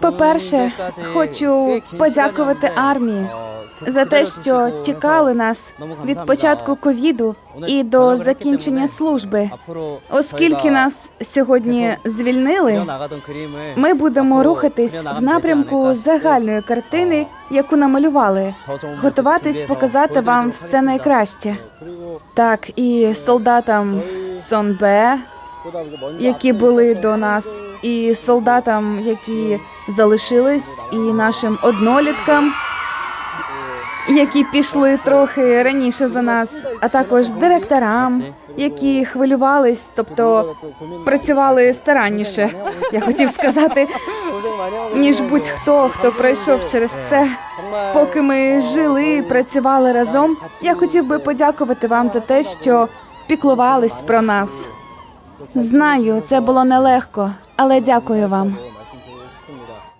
По-перше, хочу подякувати армії за те, що чекали нас від початку ковіду і до закінчення служби. Оскільки нас сьогодні звільнили, ми будемо рухатись в напрямку загальної картини, яку намалювали, готуватись показати вам все найкраще. Так, і солдатам Сонбе, які були до нас, і солдатам, які залишились, і нашим одноліткам, які пішли трохи раніше за нас, а також директорам, які хвилювались, тобто працювали старанніше. Я хотів сказати, ніж будь-хто, хто пройшов через це. Поки ми жили, працювали разом. Я хотів би подякувати вам за те, що піклувались про нас. Знаю, це було нелегко, але дякую вам.